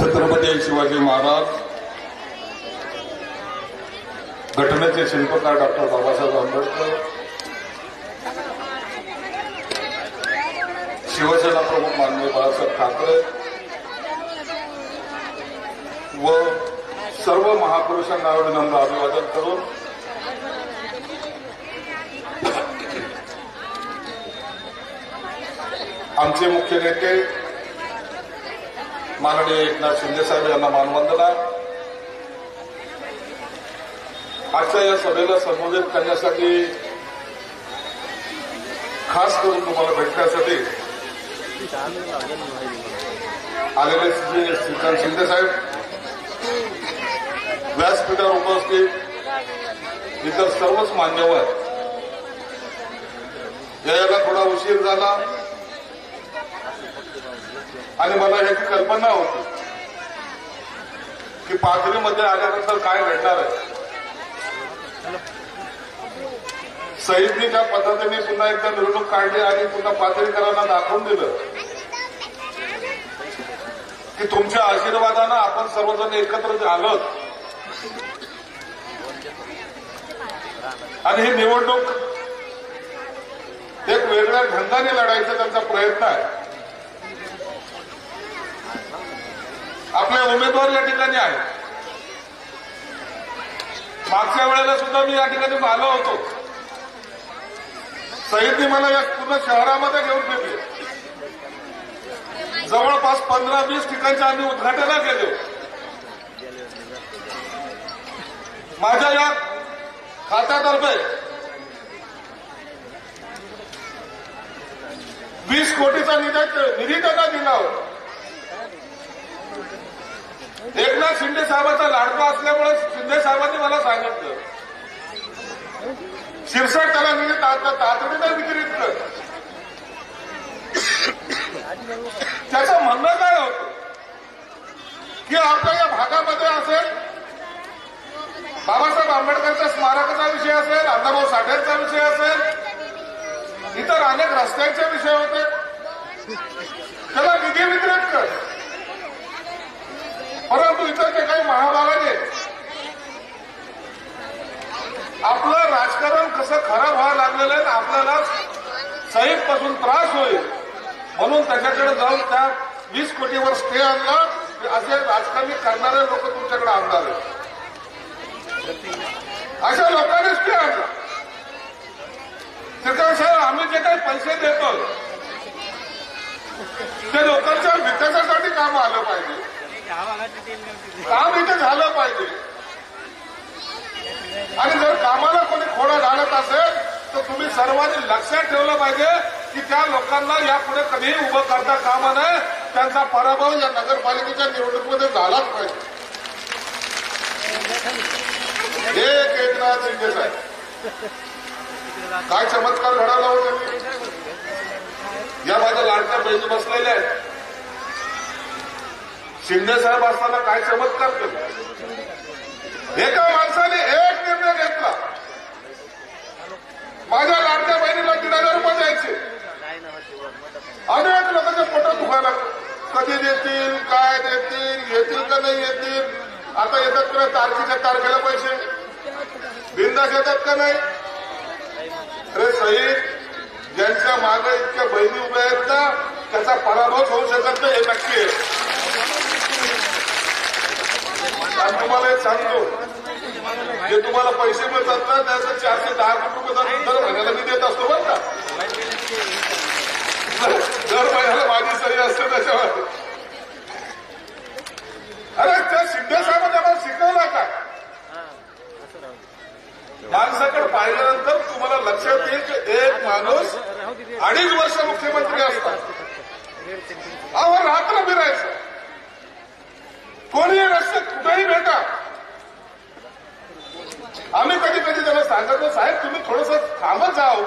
छत्रपती शिवाजी महाराज घटनेचे शिल्पकार डॉक्टर बाबासाहेब आंबेडकर शिवसेना प्रमुख माननीय बाळासाहेब ठाकरे व सर्व महापुरुषांना विनम्र अभिवादन करून आमचे मुख्य नेते माननीय एकनाथ शिंदे साहेब यांना मानवंदना. आजच्या या सभेला संबोधित करण्यासाठी खास करून तुम्हाला भेटण्यासाठी आलेले श्री श्रीकांत शिंदे साहेब व्यासपीठावर उपस्थित इतर सर्वच मान्यवर यायला थोडा उशीर झाला. आणि मला याची कल्पना होती की पाथरीमध्ये आल्यानंतर काय घडणार आहे? सईदनी ज्या पद्धतीने पुन्हा एकदा निवडणूक काढली आणि पुन्हा पाथरीकरांना दाखवून दिलं की तुमच्या आशीर्वादानं आपण सर्वजण एकत्र आलोत आणि ही निवडणूक एक वेगळ्या ढंगाने लढायचा त्यांचा प्रयत्न आहे. आपले उमेदवार या ठिकाणी आहेत. मागच्या वेळेला सुद्धा मी या ठिकाणी आलो होतो. सईदनी मला या पूर्ण शहरामध्ये घेऊन गेले जवळपास पंधरा वीस ठिकाणच्या आम्ही उद्घाटना केले. माझ्या या खात्यातर्फे वीस कोटीचा निधी निधी त्यांना दिला होता. एकनाथ शिंदे साहेबांचा लाडका असल्यामुळे शिंदे साहेबांनी मला सांगितलं. शिरसाट त्याला मी तातडीनं वितरित कर त्याचं म्हणणं काय होतं? की आपल्या या भागामध्ये असेल बाबासाहेब आंबेडकरच्या स्मारकाचा विषय असेल अण्णाभाऊ साठेंचा विषय असेल इतर अनेक रस्त्यांचे विषय होते. त्याला निधी वितरित कर. परंतु इतर जे काही महाभागाने आपलं राजकारण कसं खराब व्हायला लागलेलं आहे आपल्याला सहीदपासून त्रास होईल. म्हणून त्याच्याकडे जाऊन त्या वीस कोटीवर स्टे आणला असे राजकारणी करणारे लोक तुमच्याकडे आणणार आहेत. अशा लोकांनी स्टे आणला. सरकार साहेब आम्ही जे काही पैसे देतो ते लोकांच्या विकासासाठी काम आलं पाहिजे. काम इथे झालं पाहिजे. आणि जर कामाला कोणी खोडा घालत असेल तर तुम्ही सर्वांनी लक्षात ठेवलं पाहिजे की त्या लोकांना यापुढे कधीही उभं करता कामा नये. त्यांचा पराभव या नगरपालिकेच्या निवडणुकीमध्ये झालाच पाहिजे. एक एकनाथ शिंदे साहेब. काय चमत्कार घडवला होता? या माझ्या लाडक्या बहिणी बसलेल्या आहेत. शिंदे साहेब असताना काय चमत्कार केला? एका माणसाने एक निर्णय घेतला. माझ्या लाडक्या बहिणीला दीड हजार रुपये द्यायचे अनेक लोकांच्या पोटात दुखायला लागलं. कधी देतील काय देतील येतील का नाही येतील? आता येतात का तारखेच्या तारखेला पैसे. बिंदास येतात का नाही? अरे सईद ज्यांच्या मागे इतक्या बहिणी उभ्या आहेत ना त्याचा पराभव होऊ शकत नाही हे नक्की आहे. आणि तुम्हाला एक सांगतो. जे तुम्हाला पैसे मिळतात ना त्याचं चारशे दहा कोटी रुपये दर महिन्याला मी देत असतो बरं का. दर महिन्याला माझी सही असते त्याच्यावर अरे त्या शिंदे साहेबांनी आम्हाला शिकवला का? माणसाकडे पाहिल्यानंतर तुम्हाला लक्षात येईल की एक माणूस अडीच वर्ष मुख्यमंत्री असतात अहो रात्र फिरायचं कोणीही रस्त्यात कुठेही भेटा आम्ही कधी कधी त्याला सांगतो साहेब तुम्ही थोडस थांबत जाओ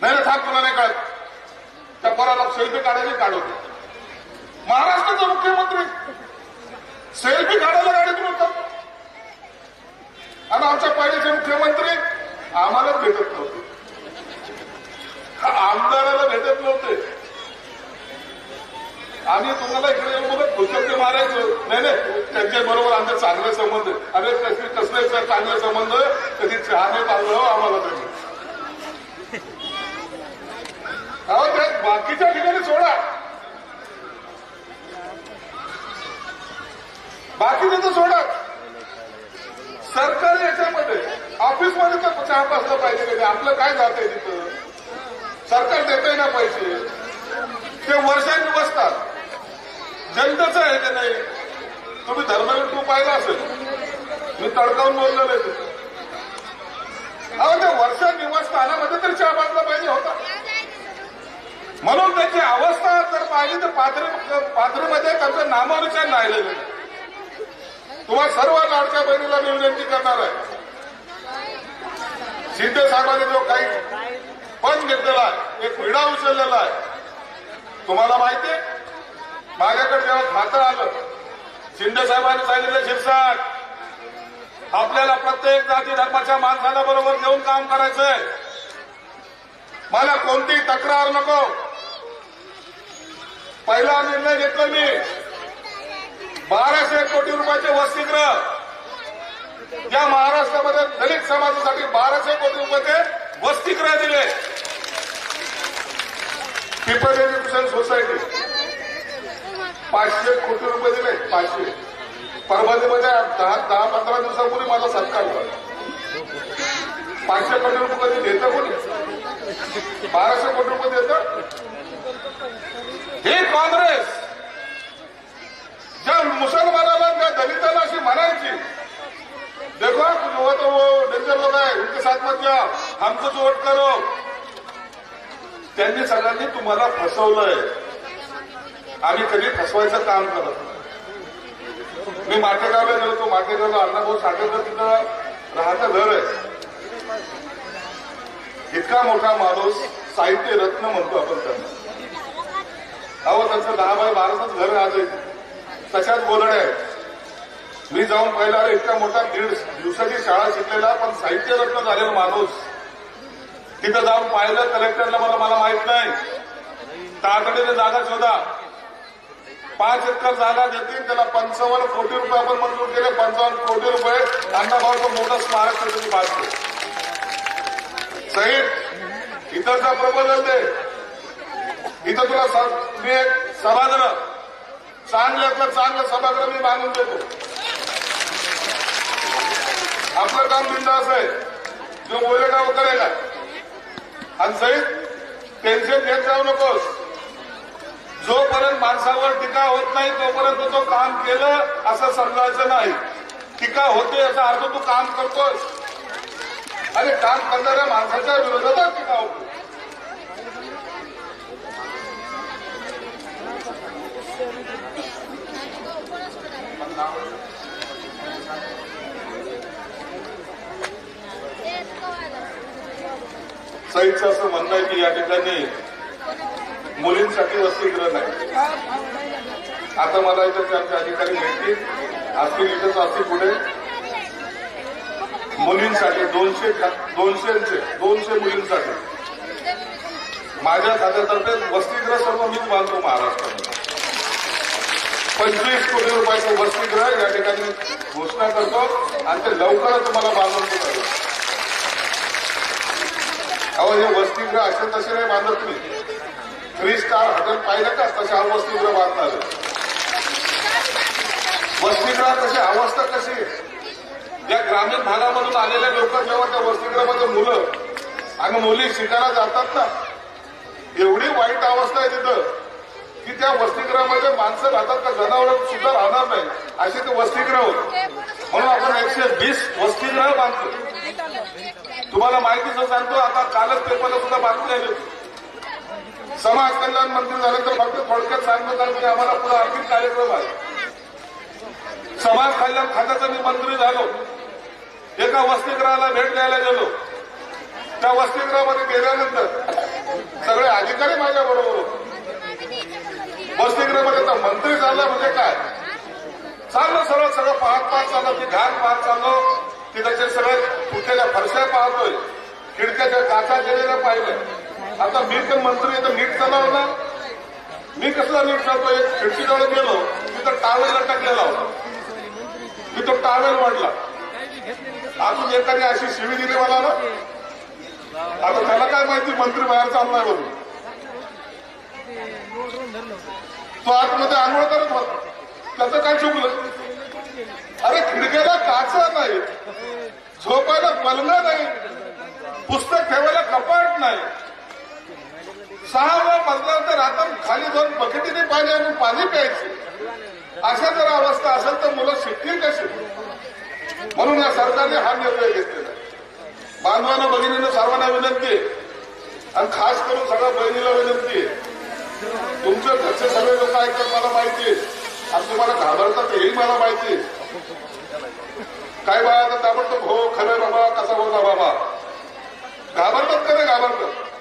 नाही थांब तुला नाही कळत. त्या पोराला सेल्फी काढायची काढवतो महाराष्ट्राचा मुख्यमंत्री. सेल्फी काढायला गाडीतून होतात आणि आमच्या पहिलेचे मुख्यमंत्री आम्हालाच भेटत नव्हते. आमदाराला भेटत नव्हते. आम्ही तुम्हाला इकडे येऊन बघत खुशपती मारायचं. नाही नाही त्यांच्या बरोबर आमचे चांगले संबंध आहे. अरे कसले कसले सर चांगले संबंध कधी चहाने नाही पाहिलं हो आम्हाला तरी. अहो ते बाकीच्या ठिकाणी सोडा. बाकीचं तर सोडा. सरकारी याच्यामध्ये ऑफिसमध्ये तर चहा बसलं पाहिजे कधी. आपलं काय जातंय तिथं? सरकार देतंय ना पैसे. ते वर्षांनी बसतात. जनतेचं आहे ते नाही? तुम्ही धर्मवीर टू पाहिला असेल. मी तडकावून बोललेलो आहे तिथं. अहो ते वर्ष निवासस्थानामध्ये तर चहा बाजला पाहिजे होता. म्हणून त्याची अवस्था जर पाहिली तर पाथरी पाथरीमध्ये त्यांचं नामानुसार राहिलेलं तुम्हा सर्व लाडक्या बहिणीला मी विनंती करणार आहे. शिंदे साहेबांनी जो काही पण घेतलेला आहे एक विडा उचललेला आहे तुम्हाला माहिती आहे? माझ्याकडे जेव्हा खातं आलं शिंदे साहेबांनी सांगितलं शिरसाट आपल्याला प्रत्येक जाती धर्माच्या माणसाला बरोबर घेऊन काम करायचंय. मला कोणतीही तक्रार नको? पहिला निर्णय घेतला मी. बाराशे कोटी रुपयाचे वसतिगृह. या महाराष्ट्रामध्ये दलित समाजासाठी बाराशे कोटी रुपयाचे वसतिगृह दिले. पीपल एज्युकेशन सोसायटी पाचशे कोटी रुपये दिले पाचशे. परभणीमध्ये म्हणजे दहा दहा पंधरा दिवसापूर्वी माझा सत्कार झाला पाचशे कोटी रुपये कधी देतं कोणी? बाराशे कोटी रुपये देतं? हे काँग्रेस! ज्या मुसलमानाला त्या दलितांना अशी म्हणायची देखो वो तो वो डेंजर लोक आहे उनके साथ मत जा हमको वोट करो. त्यांनी सगळ्यांनी तुम्हाला फसवलंय. आम्ही कधी फसवायचं काम करत नाही. मी माटेगावला गेलो तो माटेगावला अण्णाभाऊ साठेकर तिथं. राहतं घर आहे. इतका मोठा माणूस साहित्य रत्न म्हणतो आपण त्यांना अहो त्यांचं दहा बाय बाराच घर राहते तशाच बोलणे आहेत. मी जाऊन पाहिला अरे इतका मोठा दीड दिवसाची शाळा शिकलेला पण साहित्य रत्न झालेला माणूस. तिथं जाऊन पाहिलं कलेक्टरला मला मला माहीत नाही. तातडीने जागा शोधा. पाच एकर जागा देतील त्याला पंचावन्न कोटी रुपये आपण मंजूर केले पंचावन्न कोटी रुपये अण्णाभाऊचं मोठं स्मारक तुम्ही बांधले. सहित इतरचा प्रबोधन दे. इथं तुला मी एक सभागृह चांगल्यातलं चांगलं सभागृह मी बांधून देतो. आपलं काम बिंदास आहे. जो बोलेगा वो करेगा. आणि सहित टेन्शन घेत जाऊ नकोस. जोपर्यंत माणसावर टीका होत नाही तोपर्यंत तो काम केलं असं समजायचं नाही. टीका होते याचा अर्थ तू काम करतोय. आणि काम करणाऱ्या माणसाच्या विरोधातच टीका होतो. सईचं असं म्हणणं आहे की या ठिकाणी मुलींसाठी वसतिगृह नाही. आता मला इथं त्यांचे अधिकारी भेटतील. असतील इथंच असतील पुढे मुलींसाठी दोनशे दोनशेचे दोनशे मुलींसाठी. माझ्या खात्यातर्फे वसतिगृह सर्व मीच बांधतो महाराष्ट्रामध्ये. पंचवीस कोटी रुपयाचं वसतिगृह या ठिकाणी घोषणा करतो आणि ते लवकरच तुम्हाला बांधून देतो. अहो हे वसतिगृह असे तसे नाही बांधत तुम्ही. थ्री स्टार हॉटेल पाहिलं का तसे अवस्थेकडे वसतिगृह बांधणार आहे. कशी अवस्था कशी? या ग्रामीण भागामधून आलेल्या लोक जेव्हा त्या वसतिगृहामध्ये मुलं आणि मुली शिकायला जातात ना एवढी वाईट अवस्था आहे तिथं की त्या वसतिगृहामध्ये माणसं राहतात का? जनावर सुद्धा राहणार नाही असे ते वसतिगृह होते. म्हणून आपण एकशे वीस वसतिगृह बांधतो तुम्हाला माहितीच सांगतो आता कालच पेपरला सुद्धा बातमी आली समाज कल्याण मंत्री झाल्यानंतर फक्त थोडक्यात सांगत कारण की आम्हाला पुढे आणखी कार्यक्रम आहे. समाज कल्याण खात्याचा मी मंत्री झालो. एका वसतिगृहाला भेट द्यायला गेलो. त्या वसतिगृहामध्ये गेल्यानंतर सगळे अधिकारी माझ्या बरोबर होते. वसतिगृहामध्ये आता मंत्री झाला म्हणजे काय? चाललं सरळ सगळं पाहत पाहत चाललं. की घाण पाहत चाललो. की त्याचे सगळे फुटलेल्या फरशा पाहतोय. खिडक्याच्या काचा गेलेल्या पाहिलं आता मी पण मंत्री आहे तर नीट होता मी कसला नीट करतो एक खिडकीजवळ गेलो मी तर टावेल टाकलेला होता. मी तो टावेल वाढला. अजून एकाने अशी शिवी दिली मला ना? आता त्याला काय माहिती मंत्री बाहेर चाललाय म्हणून. तो आतमध्ये आंघोळ करत होता. त्याचं काय चुकलं? अरे खिडक्याला काच नाही. झोपायला पलंग नाही. पुस्तक ठेवायला कपाट नाही. मजल्यानंतर आता खाली जाऊन बकेटीने पाणी आणि पाणी प्यायचं. अशा जर अवस्था असेल तर मुलं शिकतील कशी म्हणून या सरकारने हा निर्णय घेतलेला बांधवांना भगिनीनं सर्वांना विनंती आहे. आणि खास करून सगळ्या बहिणीला विनंती आहे. घरचे सगळे लोक ऐकतात मला माहिती आणि तुम्हाला घाबरतात हेही मला माहिती काय बाळा आता ताबडतोब हो खरं बाबा कसा बोलला बाबा? घाबरतात का नाही घाबरतात?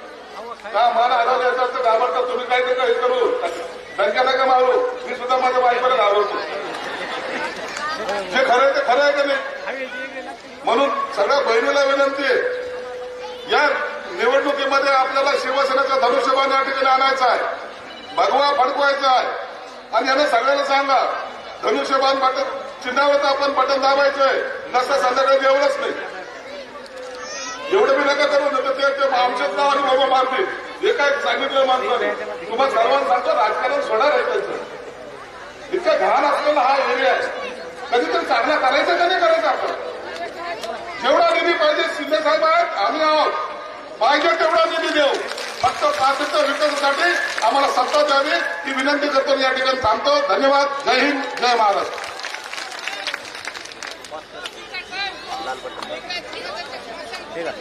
का मला हरवलं याचं तर घाबरतात तुम्ही काय ते हे करू? बँकेला का मारू. मी सुद्धा माझ्या बाईकडे घाबरतो. जे खरं आहे ते खरं आहे का नाही? म्हणून सगळ्या बहिणीला विनंती आहे या निवडणुकीमध्ये आपल्याला शिवसेनेचा धनुष्यबाण या ठिकाणी आणायचा आहे भगवा फडकवायचा आहे. आणि याने सगळ्यांना सांगा धनुष्यबाण बटन चिन्हावर आपण बटन दाबायचंय नसता संध्याकाळी एवढंच नाही. एवढं मी नका करू नका ते आमच्याच नावाने बाबा मारतील. हे काय सांगितलं माणसाने. तुम्हाला सर्वांना सांगतो राजकारण सोडा आहे त्यांचं. इतका घाण असलेला हा एरिया आहे. कधीतरी चांगला करायचा का नाही करायचा आपण? जेवढा निधी पाहिजे शिंदे साहेब आहेत आम्ही आहोत. पाहिजे तेवढा निधी देऊ. फक्त पात्रता विकासासाठी आम्हाला सत्ता द्यावी ही विनंती करतो या ठिकाणी थांबतो. धन्यवाद. जय हिंद जय महाराष्ट्र. ठीक आहे